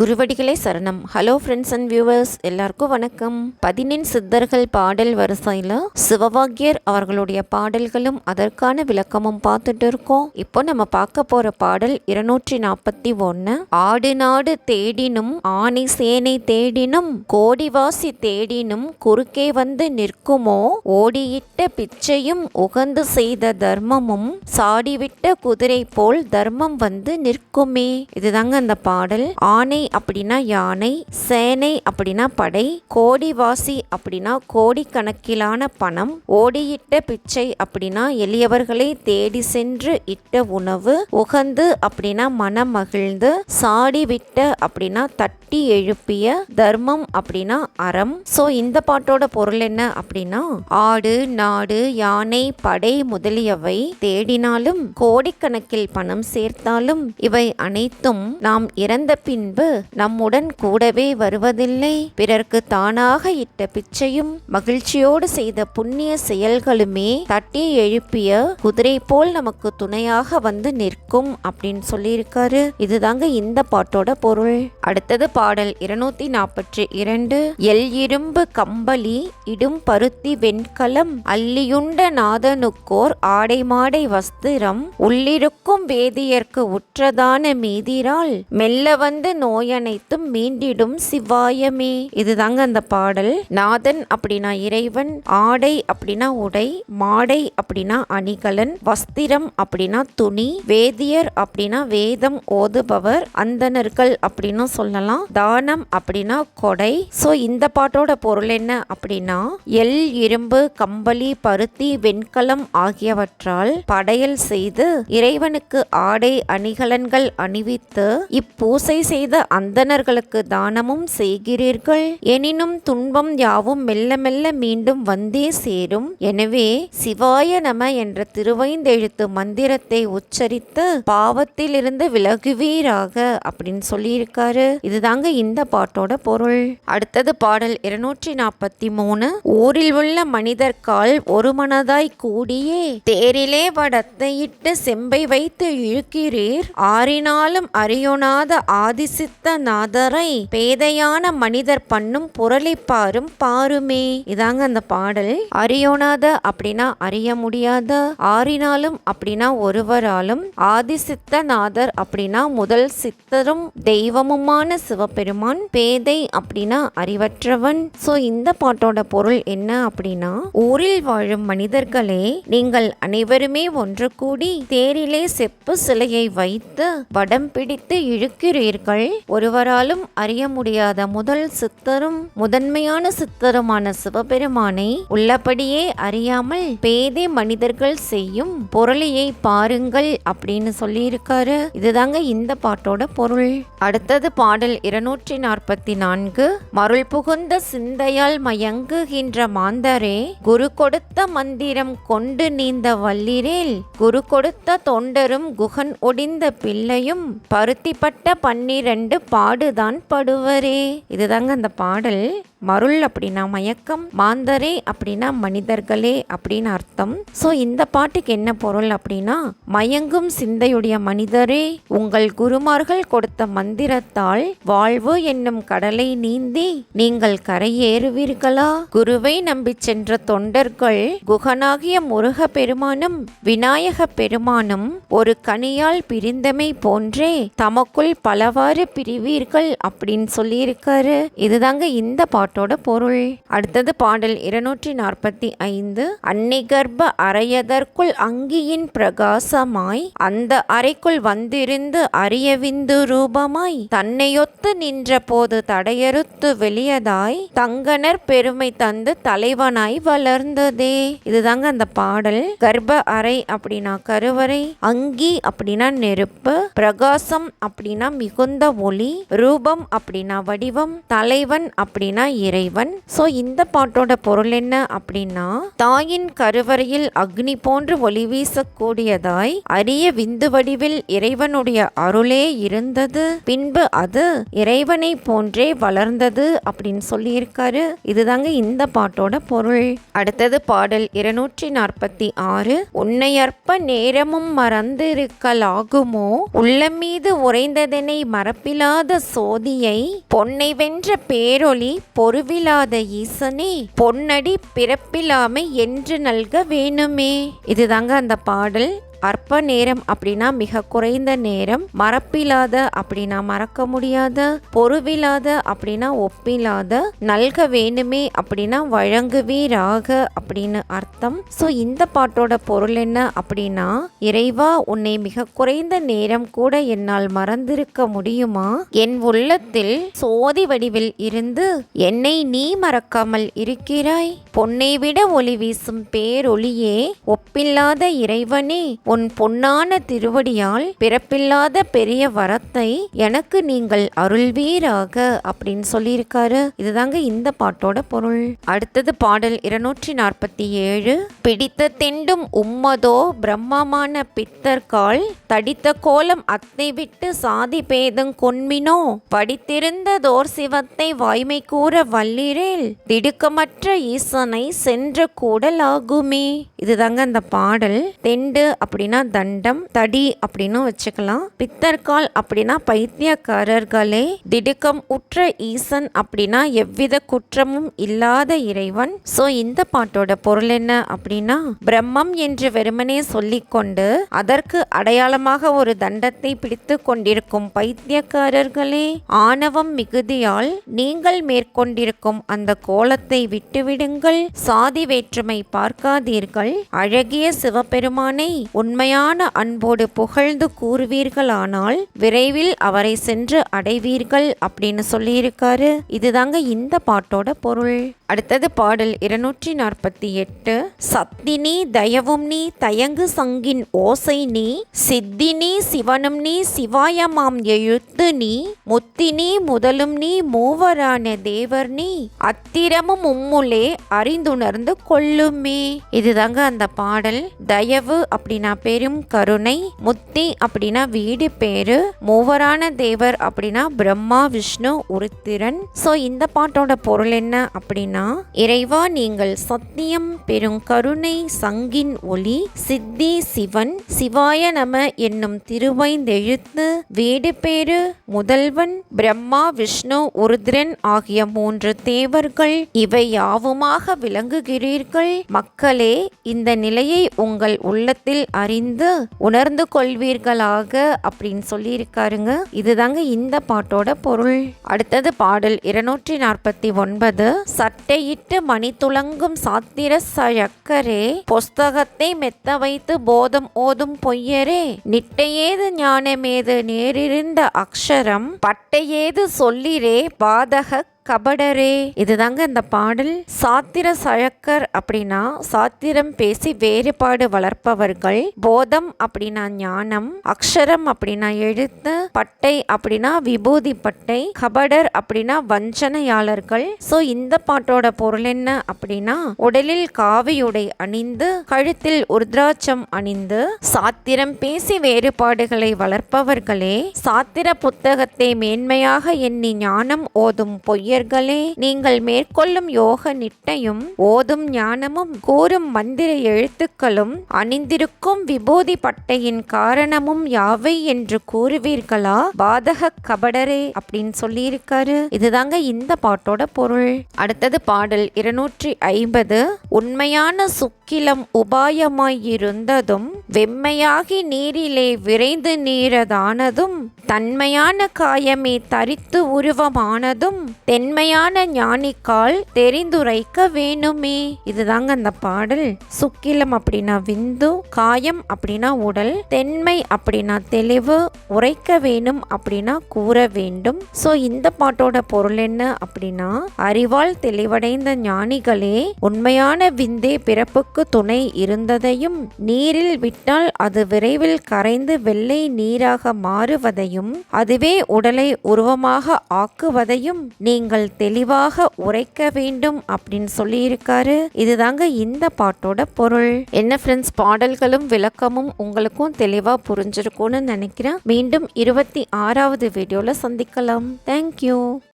குருவடிகளே சரணம். Hello friends and viewers எல்லாருக்கும் வணக்கம். பதினெண் சித்தர்கள் பாடல் வரிசையில் சிவபாக்கியர் அவர்களுடைய பாடல்களும் அதற்கான விளக்கமும் பார்த்துட்டு இருக்கோம். இப்போ நம்ம பார்க்க போற பாடல் இருநூற்றி நாற்பத்தி ஒன்று ஆடு நாடு தேடினும் ஆணை சேனை தேடினும் கோடிவாசி தேடினும் குறுக்கே வந்து நிற்குமோ? ஓடியிட்ட பிச்சையும் உகந்து செய்த தர்மமும் சாடிவிட்ட குதிரை போல் தர்மம் வந்து நிற்குமே? இதுதாங்க அந்த பாடல். ஆணை அப்படின்னா யானை சேனை அப்படின்னா படை கோடிவாசி அப்படின்னா கோடிக்கணக்கிலான பணம் ஓடியிட்ட பிச்சை அப்படின்னா எளியவர்களை தேடி சென்று இட்ட உணவு உகந்து அப்படின்னா மனம் மகிழ்ந்து சாடிவிட்ட அப்படின்னா தட்டி எழுப்பிய தர்மம் அப்படின்னா அறம். சோ இந்த பாட்டோட பொருள் என்ன அப்படின்னா ஆடு நாடு யானை படை முதலியவை தேடினாலும் கோடிக்கணக்கில் பணம் சேர்த்தாலும் இவை அனைத்தும் நாம் இறந்த பின்பு நம்முடன் கூடவே வருவதில்லை. பிறர்க்கு தானாக இட்ட பிச்சையும் மகிழ்ச்சியோடு செய்த புண்ணிய செயல்களுமே தட்டி எழுப்பிய குதிரை போல் நமக்கு துணையாக வந்து நிற்கும் அப்படின்னு சொல்லியிருக்காரு. இதுதாங்க இந்த பாட்டோட பொருள். அடுத்தது பாடல் இருநூத்தி நாற்பத்தி இரண்டு. எல் இரும்பு கம்பளி இடும் பருத்தி வெண்கலம் அல்லியுண்ட நாதனுக்கோர் ஆடை மாடை வஸ்திரம் உள்ளிருக்கும் வேதியர்க்கு உற்றதான மீதிரால் மெல்ல வந்து நோய் நோயனைத்தும் மீண்டிடும் சிவாயமே. இதுதாங்க அந்த பாடல். நாதன் அப்படின்னா இறைவன் ஆடை அப்படின்னா உடை மாடை அப்படின்னா அணிகலன் வஸ்திரம் அப்படின்னா துணி வேதியர் அப்படின்னா வேதம் ஓதுபவர் அந்தணர்கள் அப்படின்னு சொல்லலாம் தானம் அப்படின்னா கொடை. ஸோ இந்த பாட்டோட பொருள் என்ன அப்படின்னா எல் இரும்பு கம்பளி பருத்தி வெண்கலம் ஆகியவற்றால் படையல் செய்து இறைவனுக்கு ஆடை அணிகலன்கள் அணிவித்து இப்பூசை செய்த அந்தணர்களுக்கு தானமும் செய்கிறீர்கள்? எனினும் துன்பம் யாவும் மெல்ல மெல்ல மீண்டும் வந்தே சேரும். எனவே சிவாய நம என்ற திருவைந்தெழுத்து மந்திரத்தை உச்சரித்து பாவத்திலிருந்து விலகுவீராக அப்படின்னு சொல்லியிருக்காரு. இதுதாங்க இந்த பாட்டோட பொருள். அடுத்தது பாடல் இருநூற்றி நாற்பத்தி மூணு. ஊரில் உள்ள மனிதர் கால் ஒரு மனதாய் கூடியே தேரிலே வடத்தையிட்டு செம்பை வைத்து இழுக்கிறீர். ஆறினாலும் அறியொணாத ஆதிசித்த நாதரை பேதையான மனிதர் பண்ணும் புரளை பாரும் பாருமே. இதாங்க அந்த பாடல். அறியோனாத அப்படின்னா அறிய முடியாத ஆறினாலும் அப்படின்னா ஒருவராலும் ஆதி நாதர் அப்படின்னா முதல் சித்தரும் தெய்வமுமான சிவபெருமான் பேதை அப்படின்னா அறிவற்றவன். சோ இந்த பாட்டோட பொருள் என்ன அப்படின்னா ஊரில் வாழும் மனிதர்களே நீங்கள் அனைவருமே ஒன்று கூடி தேரிலே செப்பு சிலையை வைத்து வடம் பிடித்து இழுக்கிறீர்கள். ஒருவராலும் அறிய முடியாத முதல் சித்தரும் முதன்மையான சித்தருமான சிவபெருமானை உள்ளபடியே அறியாமல் பேதை மனிதர்கள் செய்யும் பொருளையை பாருங்கள் அப்படின்னு சொல்லியிருக்காரு. இதுதாங்க இந்த பாட்டோட பொருள். அடுத்தது பாடல் இருநூற்றி நாற்பத்தி நான்கு. மருள் புகுந்த சிந்தையால் மயங்குகின்ற மாந்தரே குரு கொடுத்த மந்திரம் கொண்டு நீந்த வல்லிரேல் குரு கொடுத்த தொண்டரும் குகன் ஒடிந்த பிள்ளையும் பருத்திப்பட்ட பன்னிரண்டு பாடுதான் படுவரே. இதுதாங்க அந்த பாடல். மருள் அப்படின்னா மயக்கம் மாந்தரே அப்படின்னா மனிதர்களே அப்படின்னு அர்த்தம். ஸோ இந்த பாட்டுக்கு என்ன பொருள் அப்படின்னா மயங்கும் சிந்தையுடைய மனிதரே உங்கள் குருமார்கள் கொடுத்த மந்திரத்தால் வாழ்வு என்னும் கடலை நீந்தி நீங்கள் கரையேறுவீர்களா? குருவை நம்பி சென்ற தொண்டர்கள் குகனாகிய முருக பெருமானும் விநாயக பெருமானும் ஒரு கனியால் பிரிந்தமை போன்றே தமக்குள் பலவாறு பிரிவீர்கள் அப்படின்னு சொல்லியிருக்காரு. இதுதாங்க இந்த பாட்டு. பாட்டோட பொருள். அடுத்தது பாடல் இருநூற்றி நாற்பத்தி ஐந்து அன்னை அறையதற்குள் அங்கியின் பிரகாசமாய் அந்த அறைக்குள் வந்திருந்து அரியவிந்து ரூபமாய் தன்னையொத்து நின்ற போது தடையறுத்து வெளியதாய் தங்கனர் பெருமை தந்து தலைவனாய் வளர்ந்ததே. இதுதாங்க அந்த பாடல். கர்ப்ப அறை அப்படின்னா கருவறை அங்கி அப்படின்னா நெருப்பு பிரகாசம் அப்படின்னா மிகுந்த ஒளி ரூபம் அப்படின்னா வடிவம் தலைவன் அப்படின்னா இறைவன். ஸோ இந்த பாட்டோட பொருள் என்ன அப்படின்னா தாயின் கருவறையில் அக்னி போன்று ஒளி வீசக்கூடியதாய் அரிய விந்து வடிவில் இறைவனுடைய அருளே இருந்தது. பின்பு அது இறைவனை போன்றே வளர்ந்தது அப்படின்னு சொல்லியிருக்காரு. இதுதாங்க இந்த பாட்டோட பொருள். அடுத்தது பாடல் இருநூற்றி நாற்பத்தி ஆறு. உன்னை அற்ப நேரமும் மறந்திருக்கலாகுமோ? உள்ளம் மீது உறைந்ததனை மறப்பிலாத சோதியை பொன்னை வென்ற பேரொளி பொருவிலாத ஈசனே பொன்னடி பிறப்பிலாமை என்று நல்க வேணுமே. இதுதாங்க அந்த பாடல். அற்ப நேரம் அப்படின்னா மிக குறைந்த நேரம். மறப்பில்லாத அப்படின்னா மறக்க முடியாத. பொருவில்லாத அப்படின்னா ஒப்பில்லாத. நல்க வேணுமே அப்படின்னா வழங்குவீராக அப்படின்னு அர்த்தம். ஸோ இந்த பாட்டோட பொருள் என்ன அப்படின்னா இறைவா உன்னை மிக குறைந்த நேரம் கூட என்னால் மறந்திருக்க முடியுமா? என் உள்ளத்தில் சோதி வடிவில் இருந்து என்னை நீ மறக்காமல் இருக்கிறாய்? பொன்னை விட ஒளி வீசும் பேரொளியே ஒப்பில்லாத இறைவனே உன் பொன்னான திருவடியால் பிறப்பில்லாத பெரிய வரத்தை எனக்கு நீங்கள் அருள்வீராக அப்படின்னு சொல்லியிருக்காரு. இதுதாங்க இந்த பாட்டோட பொருள். அடுத்தது பாடல் இருநூற்றி நாற்பத்தி ஏழு பிடித்த தெண்டும் உம்மதோ பிரம்மமான பித்தர்கால் தடித்த கோலம் அத்தை விட்டு சாதி பேதம் கொன்மினோ படித்திருந்ததோர் சிவத்தை வாய்மை கூற வல்லிரேல் திடுக்கமற்ற ஈசன் சென்ற கூடல் ஆகுமே இதுதாங்க அந்த பாடல். தெண்டு அப்படின்னா தண்டம் தடி அப்படின்னு வச்சுக்கலாம். பித்தர்கால் அப்படின்னா பைத்தியக்காரர்களே. திடுக்கம் உற்ற ஈசன் அப்படின்னா எவ்வித குற்றமும் இல்லாத இறைவன். சோ இந்த பாட்டோட பொருள் என்ன அப்படின்னா பிரம்மம் என்று வெறுமனே சொல்லிக்கொண்டு அதற்கு அடையாளமாக ஒரு தண்டத்தை பிடித்து கொண்டிருக்கும் பைத்தியக்காரர்களே. ஆணவம் மிகுதியால் நீங்கள் மேற்கொண்டிருக்கும் அந்த கோலத்தை விட்டுவிடுங்கள். சாதி வேற்றுமை பார்க்காதீர்கள். அழகிய சிவபெருமானை உண்மையான அன்போடு புகழ்ந்து கூறுவீர்களானால் விரைவில் அவரை சென்று அடைவீர்கள் அப்படின்னு சொல்லியிருக்காரு. இதுதாங்க இந்த பாட்டோட பொருள். அடுத்தது பாடல் இருநூற்றி நாற்பத்தி எட்டு. சத்தினி தயவும் நீ தயங்கு சங்கின் ஓசை நீ சித்தினி சிவனும் நீ சிவாயமாம் எழுத்து நீ முத்தினி முதலும் நீ மூவரான தேவர் நீ அத்திரமும் உம்முலே அறிந்துணர்ந்து கொள்ளுமே. இதுதாங்க அந்த பாடல். தயவு அப்படின்னா பெரும் கருணை முத்தி அப்படின்னா வீடு பேரு மூவரான தேவர் அப்படின்னா பிரம்மா விஷ்ணு உருத்திரன். ஸோ இந்த பாட்டோட பொருள் என்ன அப்படின்னா இறைவா நீங்கள் சத்தியம் பெரும் கருணை சங்கின் ஒளி சித்தி சிவன் சிவாய நம என்னும் திருவைந்தெழுத்து வீடு பேரு முதல்வன் பிரம்மா விஷ்ணு உருத்ரன் ஆகிய மூன்று தேவர்கள் இவை யாவுமாக விளங்குகிறீர்கள். மக்களே இந்த நிலையை உங்கள் உள்ளத்தில் அறிந்து உணர்ந்து கொள்வீர்களாக அப்படின்னு சொல்லியிருக்காருங்க. இதுதாங்க இந்த பாட்டோட பொருள். அடுத்தது பாடல் இருநூற்றி நாற்பத்தி ஒன்பது. சட்டையிட்டு மணி துளங்கும் சாத்திர சழக்கரே புஸ்தகத்தை மெத்த வைத்து போதம் ஓதும் பொய்யரே. நிட்டையேது ஞானமேது நேரிருந்த அக்ஷரம் பட்டையேது சொல்லிரே பாதக கபடரே. இதுதாங்க இந்த பாடல். சாத்திர சழக்கர் அப்படின்னா சாத்திரம் பேசி வேறுபாடு வளர்ப்பவர்கள். போதம் அப்படின்னா ஞானம். அக்ஷரம் அப்படின்னா எழுத்து. பட்டை அப்படின்னா விபூதி பட்டை. கபடர் அப்படின்னா வஞ்சனையாளர்கள். சோ இந்த பாட்டோட பொருள் என்ன அப்படின்னா உடலில் காவியுடை அணிந்து கழுத்தில் உருத்ராட்சம் அணிந்து சாத்திரம் பேசி வேறுபாடுகளை வளர்ப்பவர்களே. சாத்திர புத்தகத்தை மேன்மையாக எண்ணி ஞானம் ஓதும் பொய்யர் நேயர்களே நீங்கள் மேற்கொள்ளும் யோக நிட்டையும் ஓதும் ஞானமும் கூறும் மந்திர எழுத்துக்களும் அணிந்திருக்கும் விபூதி பட்டையின் காரணமும் யாவை என்று கூறுவீர்களா? பாதக கபடரே அப்படின்னு சொல்லியிருக்காரு. இதுதாங்க இந்த பாட்டோட பொருள். அடுத்தது பாடல் இருநூற்றி ஐம்பது. உண்மையான சுக்கிலம் உபாயமாயிருந்ததும் வெம்மையாகி நீரிலே விரைந்து நீரதானதும் தன்மையான காயமே தரித்து உருவமானதும் தென்மையான ஞானிக்கால் தெரிந்துரைக்க வேணுமே. இதுதாங்க அந்த பாடல். சுக்கிலம் அப்படின்னா விந்து காயம் அப்படின்னா உடல் தென்மை அப்படின்னா தெளிவு உரைக்க வேணும் அப்படின்னா கூற வேண்டும். ஸோ இந்த பாட்டோட பொருள் என்ன அப்படின்னா அறிவால் தெளிவடைந்த ஞானிகளே உண்மையான விந்தே பிறப்புக்கு உடலுக்கு துணை இருந்ததையும் நீரில் விட்டால் அது விரைவில் கரைந்து வெள்ளை நீராக மாறுவதையும் அதுவே உடலை உருவமாக ஆக்குவதையும் நீங்கள் தெளிவாக உரைக்க வேண்டும் அப்படின்னு சொல்லியிருக்காரு. இதுதாங்க இந்த பாட்டோட பொருள். என்ன ஃப்ரெண்ட்ஸ் பாடல்களும் விளக்கமும் உங்களுக்கும் தெளிவா புரிஞ்சிருக்கும்னு நினைக்கிறேன். மீண்டும் இருபத்தி ஆறாவது வீடியோல சந்திக்கலாம். தேங்க்யூ